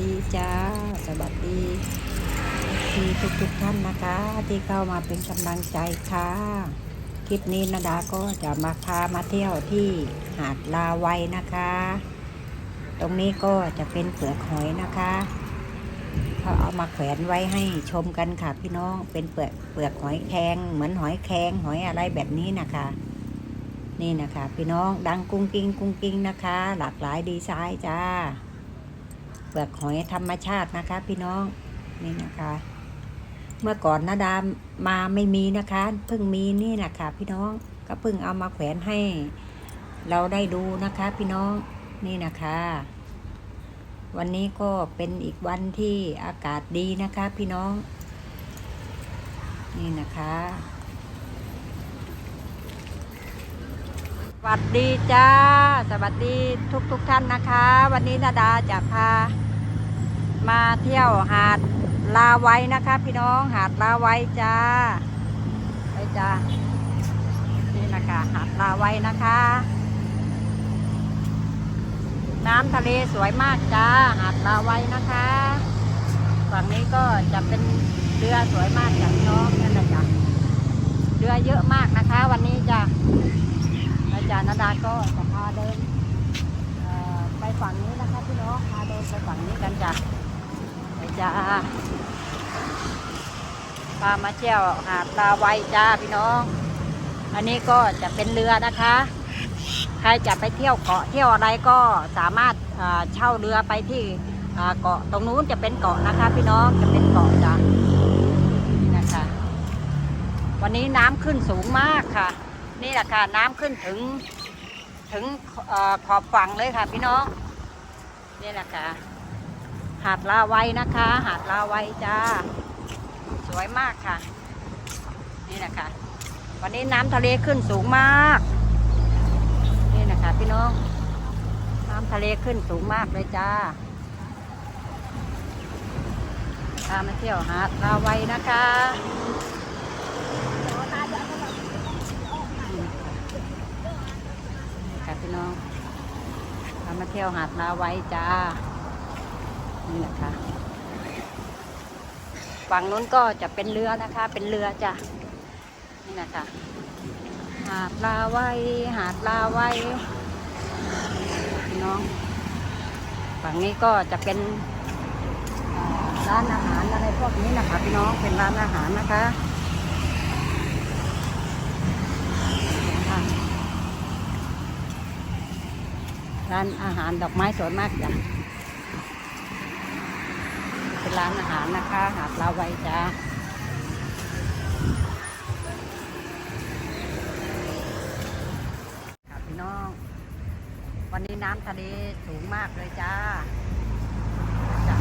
ดีจ้า สวัสดีทีทุกทุกท่านนะคะ ที่เข้ามาเป็นกำลังใจค่ะ คลิปนี้นาดาก็จะมาพามาเที่ยวที่หาดลาวัยนะคะ ตรงนี้ก็จะเป็นเปลือกหอยนะคะเขาเอามาแขวนไว้ให้ชมกันค่ะพี่น้องเป็นเปลือกเปลือกหอยแครงเหมือนหอยแครงหอยอะไรแบบนี้นะคะ นี่นะคะ พี่น้องดังกุ้งกิ้งกุ้งกิ้งนะคะ หลากหลายดีไซน์จ้า เปลือกหอยธรรมชาตินะคะ พี่น้องนี่นะคะ เมื่อก่อนนาดามมาไม่มีนะคะเพิ่งมีนี่นะคะพี่น้องก็เพิ่งเอามาแขวนให้ เราได้ดูนะคะ พี่น้องนี่นะคะ วันนี้ก็เป็นอีกวันที่อากาศดีนะคะ พี่น้อง นี่นะคะ วัสดีจ้า สวัสดีทุกทุกท่านนะคะ วันนี้นาดาจะพา มาเที่ยวหาดลาไว้นะคะ พี่น้องหาดลาไว้จ้าไปจ้านี่นะคะหาดลาไว้นะคะ น้ำทะเลสวยมากจ้า หาดลาไว้นะคะฝั่งนี้ก็จะเป็นเรือสวยมากจ้ะพี่น้องนั่นแหละจ้ะเรือเยอะมากนะคะ วันนี้จ้า จารย์นดาก็จะพาเดินไปฝั่งนี้นะคะพี่น้องพาเดินไปฝั่งนี้กันจ้ะไปจ้าพามาเที่ยวหาดลาไวจ้าพี่น้อง อันนี้ก็จะเป็นเรือนะคะ ใครจะไปเที่ยวเกาะเที่ยวอะไรก็สามารถเช่าเรือไปที่เอ่อเกาะตรงนู้นจะเป็นเกาะนะคะ พี่น้องจะเป็นเกาะจ้ะนี่นะคะ วันนี้น้ำขึ้นสูงมากค่ะ นี่แหละค่ะน้ำขึ้นถึงถึงออขอบฝั่งเลยค่ะพี่น้องนี่แหละค่ะ หาดลาไว้นะคะ หาดลาไว้จ้า สวยมากค่ะ นี่แหละค่ะ วันนี้น้ำทะเลขึ้นสูงมาก นี่นะคะพี่น้อง น้ำทะเลขึ้นสูงมากเลยจ้าพามาเที่ยวหาดลาไว้นะคะ ค่ะ พี่น้องเรามาเที่ยวหาดลาไว้จ้า นี่แหละคะ ฝั่งนู้นก็จะเป็นเรือนะคะ เป็นเรือจ้ะ นี่นะคะ หาดลาไว้หาดลาไว้พี่น้อง ฝั่งนี้ก็จะเป็นร้านอาหารอะไรพวกนี้นะคะ พี่น้อง เป็นร้านอาหารนะคะ ร้านอาหารดอกไม้สวยมากจ้ะเป็นร้านอาหารนะคะ หาดลาไวจ้าค่ะพี่น้อง วันนี้น้ำทะเลสูงมากเลยจ้าจ้ะ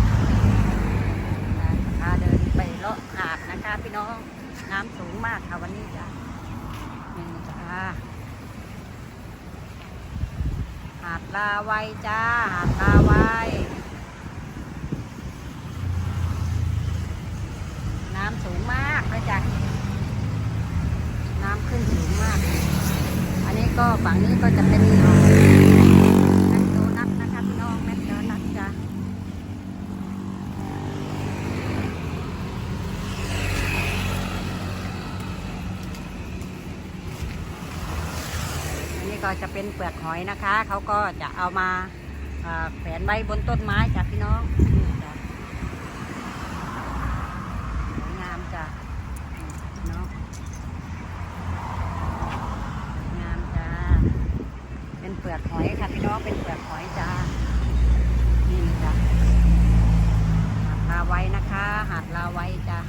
พาเดินไปเลาะหาดนะคะ พี่น้อง น้ำสูงมากค่ะวันนี้จ้ะนี่จ้า หาดลาไว้จ้า หาดลาไว้น้ำสูงมากนะจ๊ะน้ำขึ้นสูงมาก อันนี้ก็ฝั่งนี้ก็จะเป็นแมคโดนัทนะคะพี่น้องแมคโดนัทจ้ะ อันนี้ก็จะ เปลือกหอยนะคะ เขาก็จะเอามาเอ่อแขวนไว้บนต้นไม้จ้ะพี่น้องจ้ะสวยงามจ้ะพี่น้องสวยงามจ้าเป็นเปลือกหอยค่ะพี่น้องเป็นเปลือกหอยจ้านี่จ้ะหาดลาไว้นะคะหาดลาไว้จ้ะ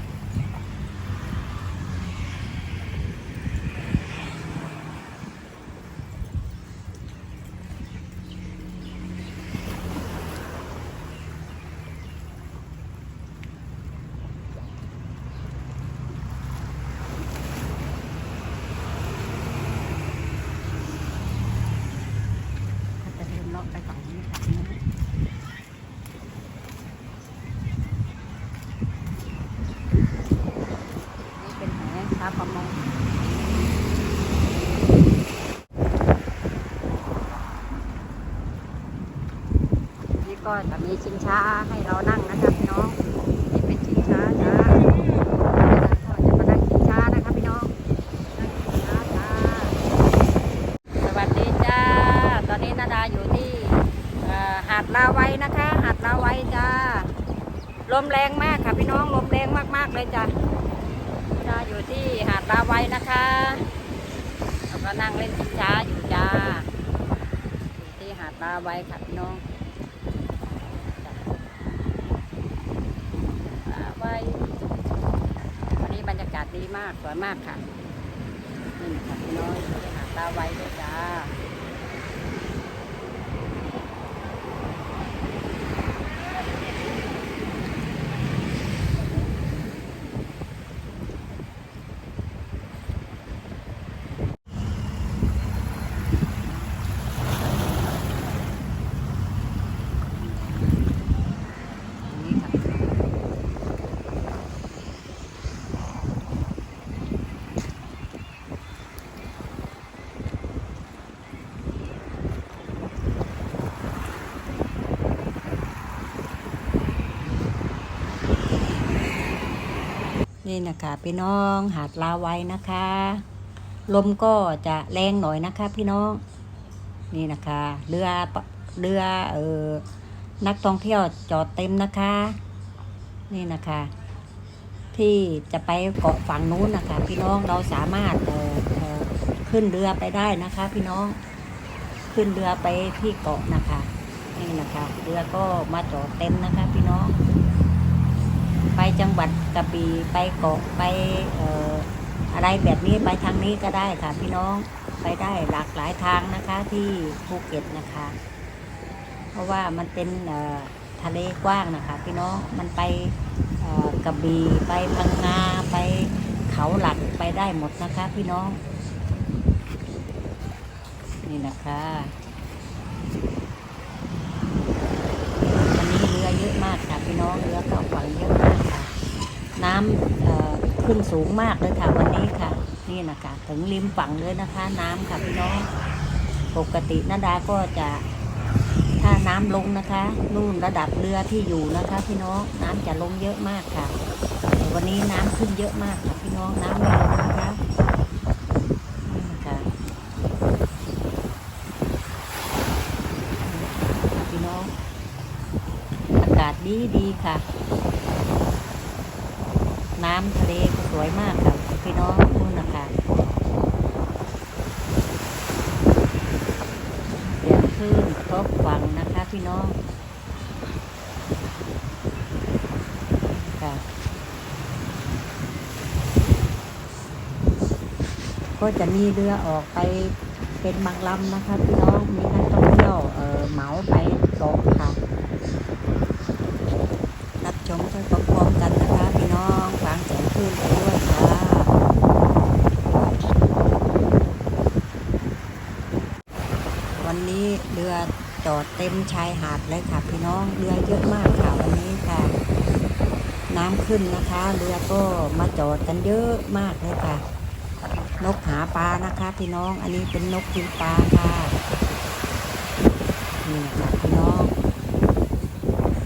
ก็จะเดินเลาะไปฝั่งนี้ค่ะพี่น้องนี่เป็นแหชาวประมงนี่ ก็จะมีชิงช้าให้เรานั่งนะคะพี่น้องนี่เป็นชิงช้าจ้าก็จะมานั่งชิงช้านะคะพี่น้องนั่งชิงช้าจ้าสวัสดีจ้า ตอนนี้นาดาอยู่ที่หาดลาไว้นะคะ หาดลาไว้จ้าลมแรงมากค่ะพี่น้องลมแรงมากๆเลยจ้ะนาดาอยู่ที่หาดลาไว้นะคะเราก็นั่งเล่นชิงช้าอยู่จ้าที่หาดลาไว้ค่ะพี่น้องจ้ะลาไว้ วันนี้บรรยากาศดี มากสวยมากค่ะนี่ค่ะพี่น้องหาดลาไว้เลยจ้า นี่นะคะพี่น้องหาดลาไว้นะคะ ลมก็จะแรงหน่อยนะคะ พี่น้อง นี่นะคะเรือเรือเออนักท่องเที่ยวจอดเต็มนะคะ นี่นะคะ ที่จะไปเกาะฝั่งนู้นนะคะ พี่น้องเราสามารถเออเออขึ้นเรือไปได้นะคะ พี่น้องขึ้นเรือไปที่เกาะนะคะ นี่นะคะ เรือก็มาจอดเต็มนะคะ พี่น้อง ไปจังหวัดกระบี่ไปเกาะไปเอ่ออะไรแบบนี้ไปทางนี้ก็ได้ค่ะพี่น้องไปได้หลากหลายทางนะคะที่ภูเก็ตนะคะ เพราะว่ามันเป็นเอ่อทะเลกว้างนะคะพี่น้องมันไปเอ่อกระบี่ไปพังงาไปเขาหลักไปได้หมดนะคะพี่น้อง นี่นะคะวันนี้เรือเยอะมากค่ะ พี่น้องเรือเข้าฝั่งเยอะมากค่ะ น้ำเอ่อ ขึ้นสูงมากเลยค่ะวันนี้ค่ะ นี่นะคะถึงริมฝั่งเลยนะคะ น้ำค่ะพี่น้องปกตินาดาก็จะถ้าน้ำลงนะคะ นู่นระดับเรือที่อยู่นะคะ พี่น้องน้ำจะลงเยอะมากค่ะแต่วันนี้น้ำขึ้นเยอะมากค่ะพี่น้องน้ำม่ลงนะคะนี่นะคะพี่น้อง อากาศดีดีค่ะำทะเลก็สวยมากค่ะพี่น้องนู่นนะคะเสียงคลื่นครบฝั่งนะคะพี่น้องค่ะก็จะมีเรือออกไปเป็นบางลำนะคะพี่น้องมีนักท่องเที่ยวเออเหมาไปเกาะค่ะ รับชมไปพร้อมๆกันนะคะ พี่น้องฟังเสียง คลื่นไปด้วยค่ะวันนี้เรือจอดเต็มชายหาดเลยค่ะ พี่น้องเรือเยอะมากค่ะวันนี้ค่ะ น้ำขึ้นนะคะ เรือก็มาจอดกันเยอะมากเลยค่ะ นกหาปลานะคะ พี่น้องอันนี้เป็นนกกินปลาค่ะนี่ค่ะพี่น้อง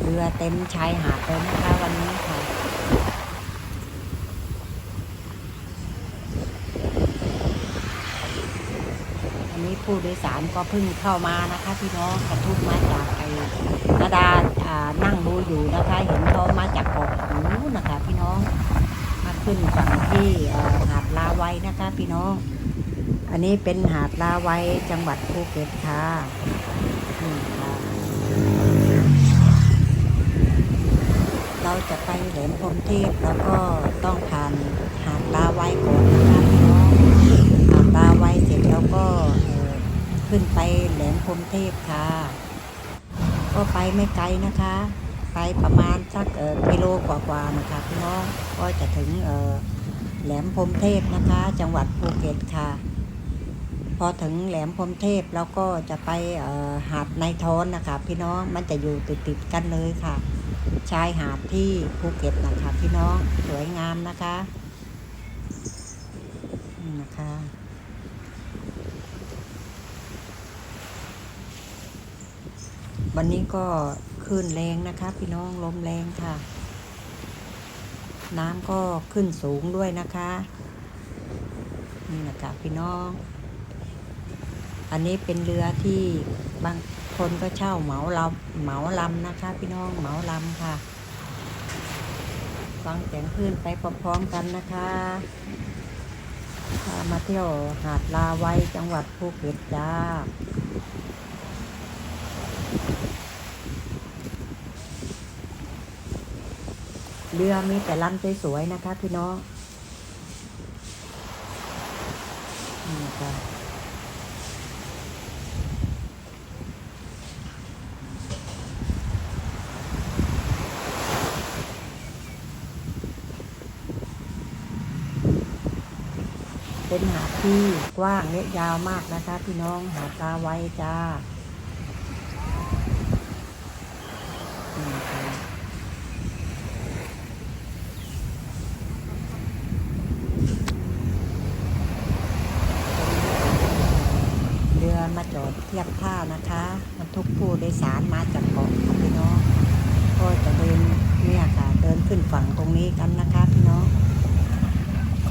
เรือเต็มชายหาดเลยนะคะวันนี้ค่ะ อันนี้ ผู้โดยสารก็เพิ่งเข้ามานะคะพี่น้องกระทุกมาจากไอ้นาดาานั่งดูอยู่นะคะ เห็นเขามาจากเกาะหูนะคะพี่น้องมาขึ้นฝั่งที่หาดลาไว้นะคะพี่น้อง อันนี้เป็นหาดลาไว้จังหวัดภูเก็ตค่ะนี่ค่ะเราจะไปแหลมพรมเทพแล้วก็ต้องผ่านหาดลาไว้ก่อนนะคะพี่น้องหาดลาไว้เสร็จแล้วก็เอ่อขึ้นไปแหลมพรหม เทพค่ะ ก็ไปไม่ไกลนะคะ ไปประมาณสักเออกิโลกว่าๆนะคะพี่น้องก็จะถึงเออแหลมพรมเทพนะคะ จังหวัดภูเก็ตค่ะ พอถึงแหลมพรมเทพแล้วก็จะไปหาดในทอนนะคะ พี่น้องมันจะอยู่ติดๆกันเลยค่ะ ชายหาดที่ภูเก็ตนะคะ พี่น้องสวยงามนะคะนี่นะคะ วันนี้ก็คลื่นแรงนะคะ พี่น้องลมแรงค่ะ น้ำก็ขึ้นสูงด้วยนะคะ นี่นะคะพี่น้อง อันนี้เป็นเรือที่บางคนก็เช่าเหมาลำเหมาลำนะคะ พี่น้องเหมาลำค่ะ ฟังเสียงคลื่นไปพร้อมๆกันนะคะามาเที่ยวหาดลาไวจังหวัดภูเก็ตจ้า เรือมีแต่ลำสวยๆนะคะพี่น้องนี่นะคะเป็นหาดที่กว้างและยาวมากนะคะ พี่น้องหาดลาไว้จ้านี่นะคะ เรือมาจอดเทียบท่า นะคะบรรทุกผู้โดยสารมาจากเกาะค่ะพี่น้อง ก็จะเดินเนี่ยค่ะ เดินขึ้นฝั่งตรงนี้กันนะคะพี่น้อง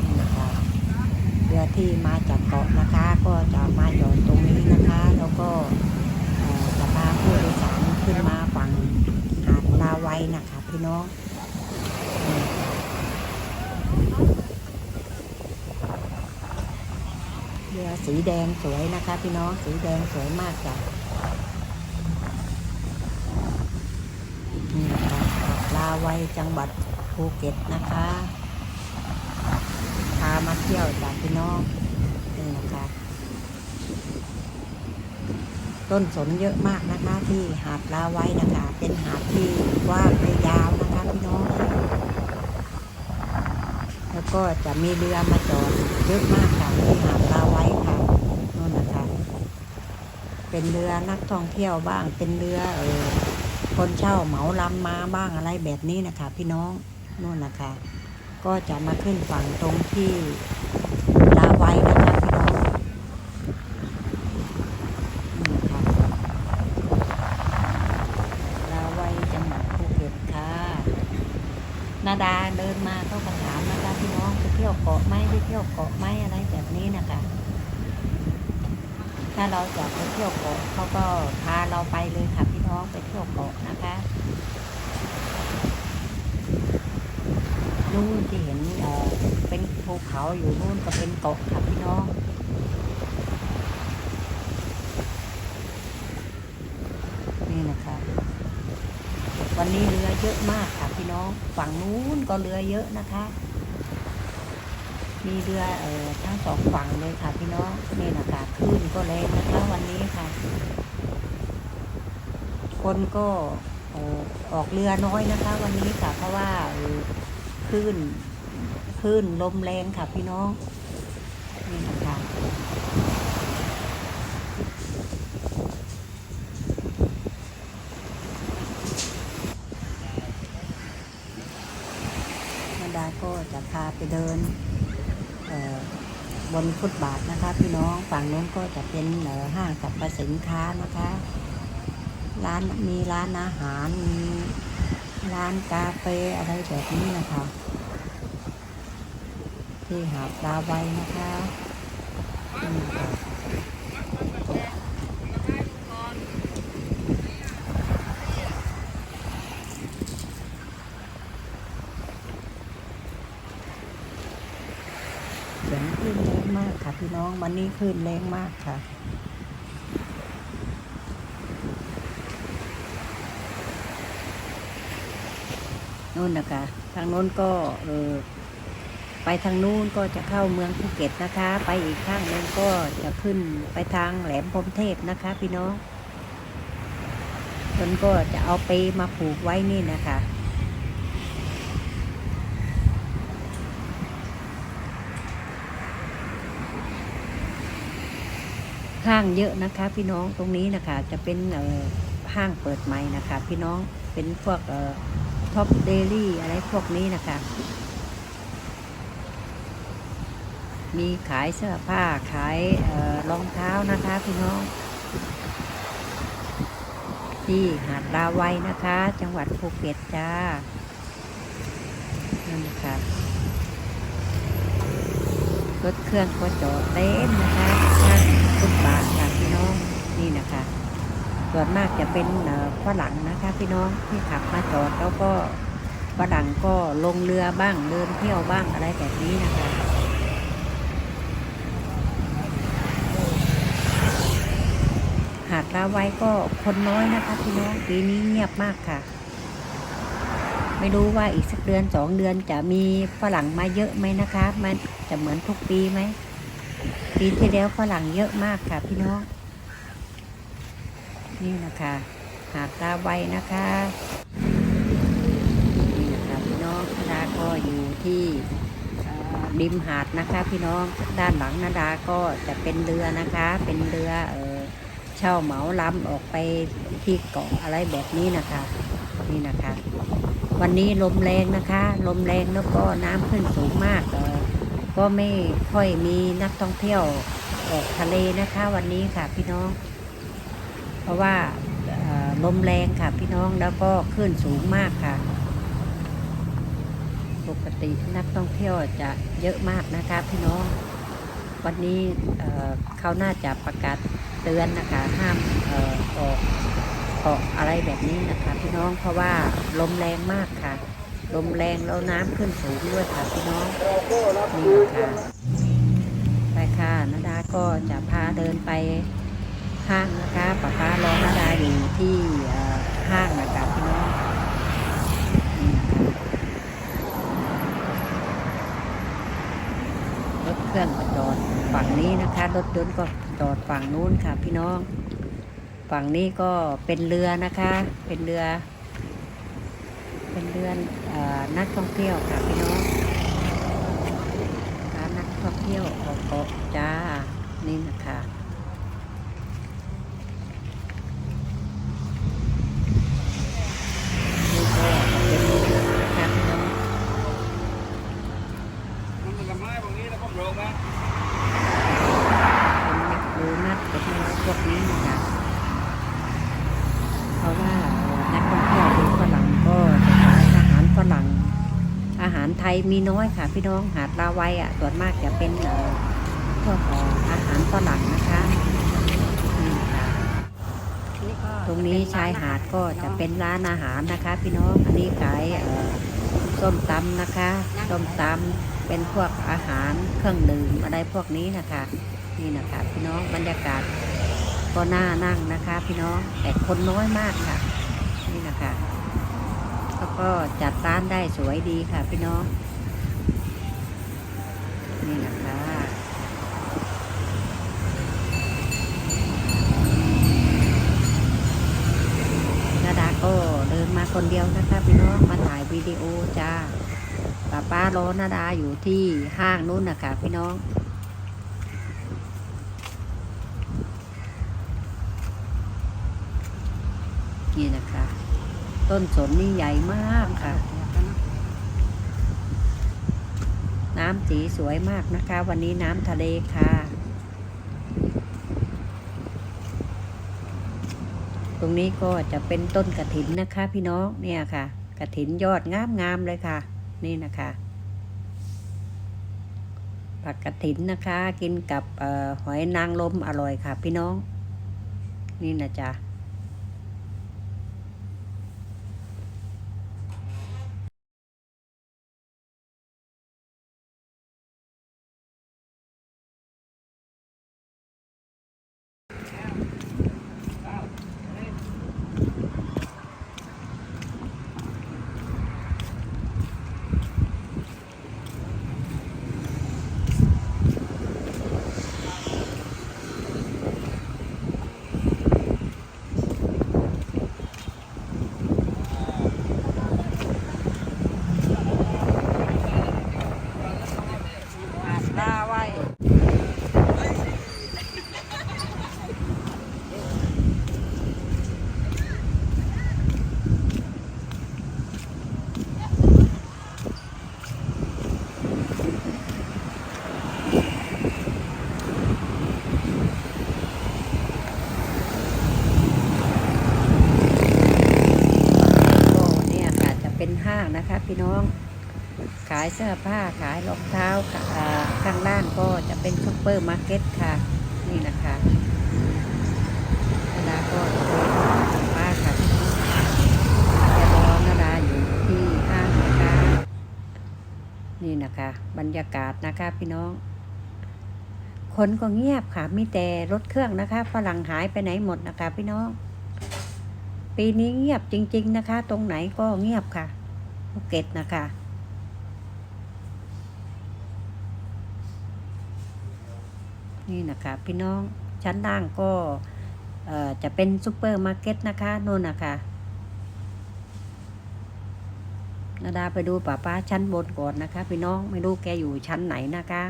นี่นะคะเรือที่มาจากเกาะนะคะ ก็จะมาจอดตรงนี้นะคะ แล้วก็จะพาผู้โดยสารขึ้นมาฝั่งหาดลาไว้นะคะพี่น้องนี่ค่ะ เรือ สีแดงสวยนะคะ พี่น้องสีแดงสวยมากจ้ะนี่นะคะลาวัยจังหวัดภูเก็ตนะคะพามาเที่ยวจ้ะพี่น้องนี่นะคะ ต้นสนเยอะมากนะคะที่หาดลาไว้นะคะ เป็นหาดที่กว้างและยาวนะคะพี่น้องแล้วก็จะมีเรือมาจอดเยอะมากค่ะที่หาดลาไว้ค่ะนู่นนะคะ เป็นเรือนักท่องเที่ยวบ้างเป็นเรือเออคนเช่าเหมาลำมาบ้างอะไรแบบนี้นะคะ พี่น้องนู่นนะคะ ก็จะมาขึ้นฝั่งตรงที่ลาไว้นะคะพี่น้องนี่ค่ะลาไว้จังหวัดภูเก็ตค่ะนาดาเดินมาเขาก็ถามนะคะพี่น้องไปเที่ยวเกาะไหมไปเที่ยวเกาะไหมอะไรแบบนี้นะคะ ถ้าเราจะไปเที่ยวเกาะเขาก็พาเราไปเลยค่ะพี่น้องไปเที่ยวเกาะนะคะนู่นที่เห็นเออเป็นภูเขาอยู่นู่นก็เป็นเกาะค่ะพี่น้องนี่นะคะวันนี้เรือเยอะมากค่ะพี่น้องฝั่งนู้นก็เรือเยอะนะคะ มีเรือเอ่อทั้งสองฝั่งเลยค่ะพี่น้องนี่นะคะคลื่นก็แรงนะคะวันนี้ค่ะ คนก็อออกเรือน้อยนะคะ วันนี้ค่ะ เพราะว่าคลื่นคลื่นลมแรงค่ะพี่น้องนี่นะคะนาดาก็จะพาไปเดิน บนฟุตบาทนะคะ พี่น้องฝั่งนู้นก็จะเป็นเอ่อห้างสรรพสินค้านะคะ ร้านมีร้านอาหารมีร้านกาแฟอะไรแบบนี้นะคะ ที่หาดลาไว้นะคะนี่ค่ะเสียงคลื่นแรงมากค่ะ พี่น้อง วันนี้คลื่นแรงมากค่ะ นู่นนะคะ ทางโน้นก็เออไปทางนู้นก็จะเข้าเมืองภูเก็ตนะคะ ไปอีกข้างนึงก็จะขึ้นไปทางแหลมพรมเทพนะคะ พี่น้องคนก็จะเอาไปมาผูกไว้นี่นะคะ ห้างเยอะนะคะ พี่น้องตรงนี้นะคะ จะเป็นห้างเปิดใหม่นะคะ พี่น้องเป็นพวกท็อปเดลี่อะไรพวกนี้นะคะ มีขายเสื้อผ้าขายเออรองเท้านะคะ พี่น้อง ที่หาดลาวัยนะคะ จังหวัดภูเก็ตจ้านั่นนะคะรถเครื่องก็จอดเต็มนะคะ ข้างฟุตบาทค่ะพี่น้องนี่นะคะ ส่วนมากจะเป็นฝรั่งนะคะ พี่น้องที่ขับมาจอดแล้วก็ฝรั่งก็ลงเรือบ้างเดินเที่ยวบ้างอะไรแบบนี้นะคะหาดลาไว้ก็คนน้อยนะคะ พี่น้องปีนี้เงียบมากค่ะ ไม่รู้ว่าอีกสักเดือนสองเดือนจะมีฝรั่งมาเยอะไหมนะคะ มันจะเหมือนทุกปีไหม ปีที่แล้วฝรั่งเยอะมากค่ะพี่น้อง นี่นะคะ หาดลาไวนะคะ นี่นะคะพี่น้องนาดาก็อยู่ที่ริมหาดนะคะ พี่น้องด้านหลังนาดาก็จะเป็นเรือนะคะ เป็นเรือเออเช่าเหมาลำออกไปที่เกาะอะไรแบบนี้นะคะ นี่นะคะ วันนี้ลมแรงนะคะ ลมแรงแล้วก็น้ำขึ้นสูงมากเออ ก็ไม่ค่อยมีนักท่องเที่ยวออกทะเลนะคะวันนี้ค่ะพี่น้อง เพราะว่าลมแรงค่ะพี่น้องแล้วก็ขึ้นสูงมากค่ะ ปกตินักท่องเที่ยวจะเยอะมากนะคะพี่น้อง วันนี้เขาน่าจะประกาศเตือนนะคะห้ามเอ่อออกเกาะอะไรแบบนี้นะคะ พี่น้องเพราะว่าลมแรงมากค่ะ ลมแรงแล้วน้ำขึ้นสูงด้วยค่ะพี่น้องนี่นะคะไปค่ะนาดาก็จะพาเดินไปห้างนะคะป้าป้ารอนาดาอยู่ที่ห้างนะคะพี่น้องรถเครื่องก็จอดฝั่งนี้นะคะรถยนต์ก็จอดฝั่งนู้นค่ะพี่น้อง ฝั่งนี้ก็เป็นเรือนะคะ เป็นเรือ เป็นเรือเอนักท่องเที่ยวค่ะพี่น้องร้านนักท่องเที่ยวออกกาะจ้า นี่นะคะนี่ก็เป็นเรือนะคะพี่น้อง มันเป็นไม้พวกนี้แล้วก็โรงนะ เป็นเม็ดรูนัดเป็นเม็ดพวกนี้นะคะเพราะว่านักท่องเที่ยวเป็นฝรั่งก็จะขายอาหารฝรั่ง อาหารไทย มีน้อยค่ะ พี่น้องหาดลาวัยอะส่วนมากจะเป็นเอ่อพวกเอ่ออาหารฝรั่งนะคะนี่ค่ะตรงนี้ชายหาดก็จะเป็นร้านอาหารนะคะ พี่น้องอันนี้ขายเอ่อส้มตำนะคะส้มตำเป็นพวกอาหารเครื่องดื่มอะไรพวกนี้นะคะ นี่นะคะ พี่น้องบรรยากาศก็น่านั่งนะคะ พี่น้องแต่คนน้อยมากค่ะ นี่นะคะแล้ว ก็จัดร้านได้สวยดีค่ะพี่น้อง นี่นะคะนาดาก็เดินมาคนเดียวนะคะพี่น้องมาถ่ายวิดีโอจ้าป้าป้ารอนาดาอยู่ที่ห้างนู้นนะคะพี่น้อง นี่นะคะ ต้นสนนี่ใหญ่มากค่ะ น้ำสีสวยมากนะคะ วันนี้น้ำทะเลค่ะ ตรงนี้ก็จะเป็นต้นกระถินนะคะ พี่น้องเนี่ยค่ะ กระถินยอดงามงามๆเลยค่ะ นี่นะคะผักกระถินนะคะ กินกับออหอยนางรมอร่อยค่ะ พี่น้อง นี่นะจ๊ะายเสื้อผ้าขายรองเท้าอ่าข้างล่างก็จะเป็นซุปเปอร์มาร์เก็ตค่ะ นี่นะคะนาดาก็ป้าค่ะจะรอนาดาอยู่ที่ห้างนะคะนี่นะคะ บรรยากาศนะคะพี่น้อง คนก็เงียบค่ะ มีแต่รถเครื่องนะคะฝรั่งหายไปไหนหมดนะคะพี่น้อง ปีนี้เงียบจริง ๆนะคะ ตรงไหนก็เงียบค่ะภูเก็ตนะคะ นี่นะคะพี่น้องชั้นล่างก็จะเป็นซูเปอร์มาร์เก็ตนะคะโน่นนะคะนาดาไปดูป้าป้าชั้นบนก่อนนะคะ พี่น้องไม่รู้แกอยู่ชั้นไหนนะคะ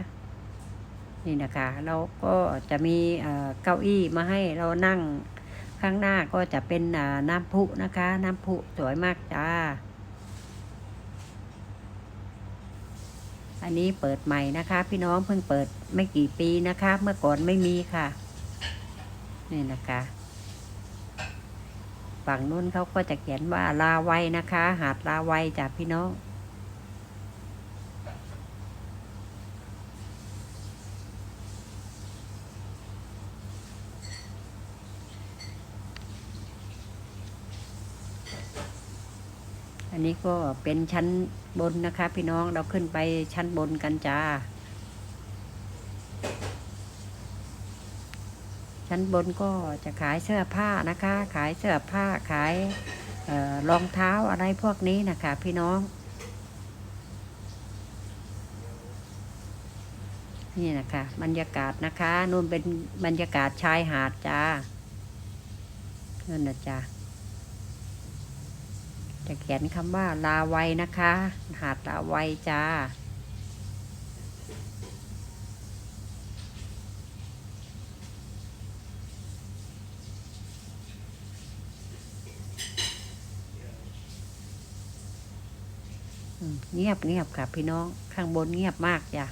นี่นะคะเราก็จะมีเก้าอี้มาให้เรานั่งข้างหน้าก็จะเป็นน้ำพุนะคะ น้ำพุสวยมากจ้า อันนี้เปิดใหม่นะคะ พี่น้องเพิ่งเปิดไม่กี่ปีนะคะ เมื่อก่อนไม่มีค่ะ นี่นะคะ ฝั่งนู้นเขาก็จะเขียนว่าลาวัยนะคะ หาดลาวัยจากพี่น้อง อันนี้ก็เป็นชั้นบนนะคะ พี่น้องเราขึ้นไปชั้นบนกันจ้า ชั้นบนก็จะขายเสื้อผ้านะคะ ขายเสื้อผ้าขายเออรองเท้าอะไรพวกนี้นะคะ พี่น้อง นี่นะคะ บรรยากาศนะคะนู่นเป็นบรรยากาศชายหาดจ้านั่นนะจ้า จะเขียนคำว่าลาวัยนะคะ หาดลาวัยจ้า เงียบเงียบค่ะพี่น้อง ข้างบนเงียบมากจ้ะ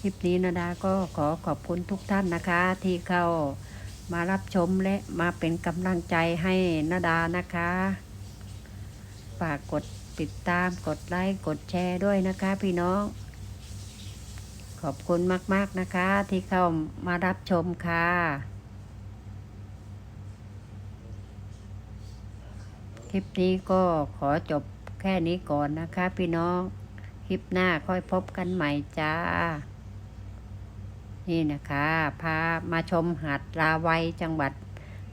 คลิปนี้นาดาก็ขอขอบคุณทุกท่านนะคะ ที่เข้า มารับชมและมาเป็นกำลังใจให้นาดานะคะฝากกดติดตามกดไลค์กดแชร์ด้วยนะคะ พี่น้อง ขอบคุณมาก ๆ นะคะ ที่เข้ามารับชมค่ะคลิปนี้ก็ขอจบแค่นี้ก่อนนะคะ พี่น้อง คลิปหน้าค่อยพบกันใหม่จ้า นี่นะคะพามาชมหาดลาวัยจังหวัด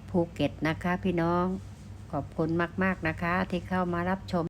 ภูเก็ตนะคะ พี่น้องขอบคุณมาก ๆนะคะที่เข้ามารับชม